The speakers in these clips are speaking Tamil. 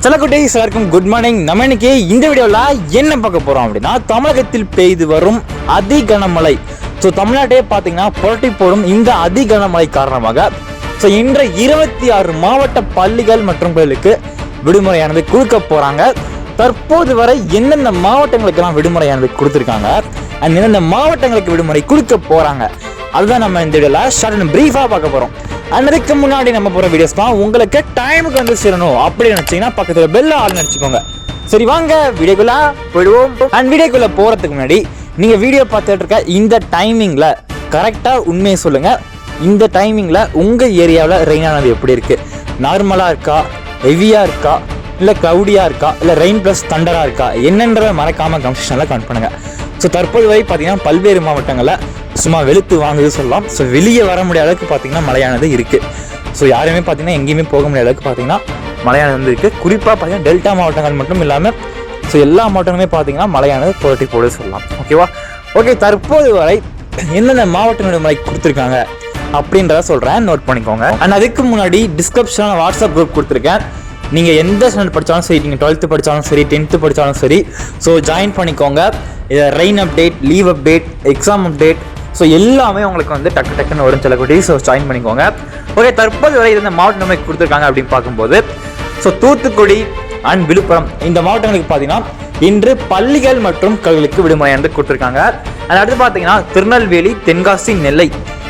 சிலக்குட்டீஸ் எல்லாருக்கும் குட் மார்னிங் நம்ம இன்னைக்கு இந்த வீடியோவில் என்ன பார்க்க போகிறோம் அப்படின்னா தமிழகத்தில் பெய்து வரும் அதி கனமழை ஸோ தமிழ்நாட்டையே பார்த்தீங்கன்னா புரட்டி போடும் இந்த அதி கனமழை காரணமாக ஸோ இன்று இருபத்தி ஆறு மாவட்ட பள்ளிகள் மற்றும் கோயிலுக்கு விடுமுறையானது கொடுக்க போகிறாங்க தற்போது வரை எந்தெந்த மாவட்டங்களுக்கெல்லாம் விடுமுறையானது கொடுத்துருக்காங்க அண்ட் எந்தெந்த மாவட்டங்களுக்கு விடுமுறை கொடுக்க போகிறாங்க அதுதான் நம்ம இந்த வீடியோவில் ஷார்ட் அண்ட் ப்ரீஃபாக பார்க்க போகிறோம் அண்ட் அதுக்கு முன்னாடி நம்ம போகிற வீடியோஸ்லாம் உங்களுக்கு டைமுக்கு வந்து சேரணும். அப்படின்னு நினச்சிங்கன்னா பக்கத்தில் பெல்ல ஆள் நினச்சிக்கோங்க சரி வாங்க வீடியோக்குள்ள போயிடுவோம். அண்ட் வீடியோக்குள்ள போகிறதுக்கு முன்னாடி நீங்கள் வீடியோ பார்த்துட்டு இருக்க இந்த டைமிங்கில் கரெக்டாக உண்மையை சொல்லுங்கள் இந்த டைமிங்கில் உங்கள் ஏரியாவில் ரெயின் ஆனது எப்படி இருக்குது நார்மலாக இருக்கா? ஹெவியாக இருக்கா? இல்லை க்ளவுடியாக இருக்கா? இல்லை ரெயின் ப்ளஸ் தண்டராக இருக்கா? என்னன்றதை மறக்காமல் கம்ஷனில் கமெண்ட் பண்ணுங்கள் ஸோ தற்போது வரை பார்த்தீங்கன்னா பல்வேறு மாவட்டங்களில் சும்மா வெளுத்து வாங்குது சொல்லலாம். ஸோ வெளியே வர முடியாத அளவுக்கு பார்த்தீங்கன்னா மழையானது இருக்குது ஸோ யாருமே பார்த்தீங்கன்னா எங்கேயுமே போக முடியாத அளவுக்கு பார்த்தீங்கன்னா மழையானது வந்து இருக்குது குறிப்பாக பார்த்தீங்கன்னா டெல்டா மாவட்டங்கள் மட்டும் இல்லாமல் ஸோ எல்லா மாவட்டங்களுமே பார்த்தீங்கன்னா மழையானது புரட்டி போடு சொல்லலாம். ஓகேவா ஓகே தற்போது வரை என்னென்ன மாவட்டங்களுடைய மழை கொடுத்துருக்காங்க அப்படின்றத சொல்கிறேன் நோட் பண்ணிக்கோங்க. அண்ட் அதுக்கு முன்னாடி டிஸ்கிரிப்ஷனில் வாட்ஸ்அப் குரூப் கொடுத்துருக்கேன். நீங்கள் எந்த ஸ்டாண்டர்ட் படித்தாலும் சரி நீங்கள் டுவெல்த்து படித்தாலும் சரி டென்த்து படித்தாலும் சரி ஸோ ஜாயின் பண்ணிக்கோங்க. இதை rain update leave update exam update so எல்லாமே உங்களுக்கு வந்து டக்கு டக்குன்னு வரும் சொல்லக்கூடிய ஸோ ஜாயின் பண்ணிக்கோங்க. ஓகே தற்போது வரை இந்த மாவட்டம் நம்மளுக்கு கொடுத்துருக்காங்க அப்படின்னு பார்க்கும்போது ஸோ தூத்துக்குடி அண்ட் விழுப்புரம் இந்த மாவட்டங்களுக்கு பார்த்தீங்கன்னா இன்று பள்ளிகள் மற்றும் கல்விகளுக்கு விடுமுறை வந்து கொடுத்துருக்காங்க. அண்ட் அடுத்து பார்த்தீங்கன்னா திருநெல்வேலி தென்காசி நெல்லை.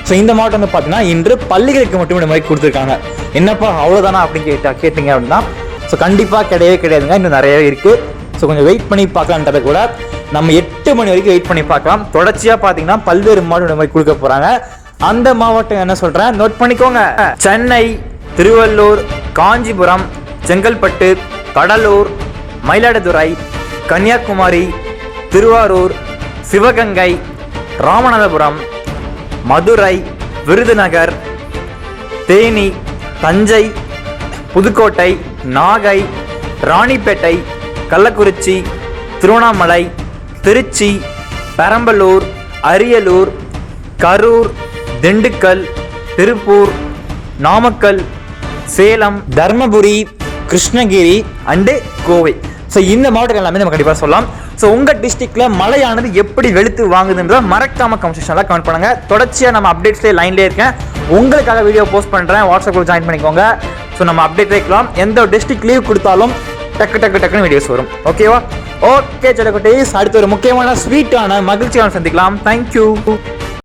ஸோ இந்த மாவட்டம் வந்து பார்த்தீங்கன்னா இன்று பள்ளிகளுக்கு மட்டும் விடுமுறை கொடுத்துருக்காங்க. என்னப்பா அவ்வளோதானா அப்படின்னு கேட்டா கேட்டிங்க அப்படின்னா ஸோ கண்டிப்பாக கிடையவே கிடையாதுங்க. இன்னும் நிறையவே இருக்குது ஸோ கொஞ்சம் வெயிட் பண்ணி பார்க்கலான்றதை கூட நம்ம எட்டு மணி வரைக்கும் வெயிட் பண்ணி பார்க்கலாம். தொடர்ச்சியாக பார்த்தீங்கன்னா பல்வேறு மாவட்ட மாதிரி கொடுக்க போகிறாங்க அந்த மாவட்டம் என்ன சொல்கிறேன் நோட் பண்ணிக்கோங்க. சென்னை திருவள்ளூர் காஞ்சிபுரம் செங்கல்பட்டு கடலூர் மயிலாடுதுறை கன்னியாகுமரி திருவாரூர் சிவகங்கை ராமநாதபுரம் மதுரை விருதுநகர் தேனி தஞ்சை புதுக்கோட்டை நாகை ராணிப்பேட்டை கள்ளக்குறிச்சி திருவண்ணாமலை திருச்சி பெரம்பலூர் அரியலூர் கரூர் திண்டுக்கல் திருப்பூர் நாமக்கல் சேலம் தர்மபுரி கிருஷ்ணகிரி அண்டு கோவை. ஸோ இந்த மாவட்டங்கள் எல்லாமே நம்ம கண்டிப்பாக சொல்லலாம். ஸோ உங்கள் டிஸ்ட்ரிக்டில் மழையானது எப்படி வெளுத்து வாங்குதுன்றத மறக்காம கமெண்ட் கமெண்ட் பண்ணுங்கள் தொடர்ச்சியாக நம்ம அப்டேட்ஸ்லேயே லைன்லேயே இருக்கேன். உங்களுக்காக வீடியோ போஸ்ட் பண்ணுறேன் வாட்ஸ்அப்பில் ஜாயின் பண்ணிக்கோங்க. ஸோ நம்ம அப்டேட் வைக்கலாம் எந்த டிஸ்ட்ரிக்ட் லீவ் கொடுத்தாலும் டக்கு டக்கு டக்குன்னு வீடியோஸ் வரும். ஓகேவா ஓகே சில அடுத்த அடுத்து ஒரு முக்கியமான ஸ்வீட்டான மகிழ்ச்சியான சந்திக்கலாம். தேங்க்யூ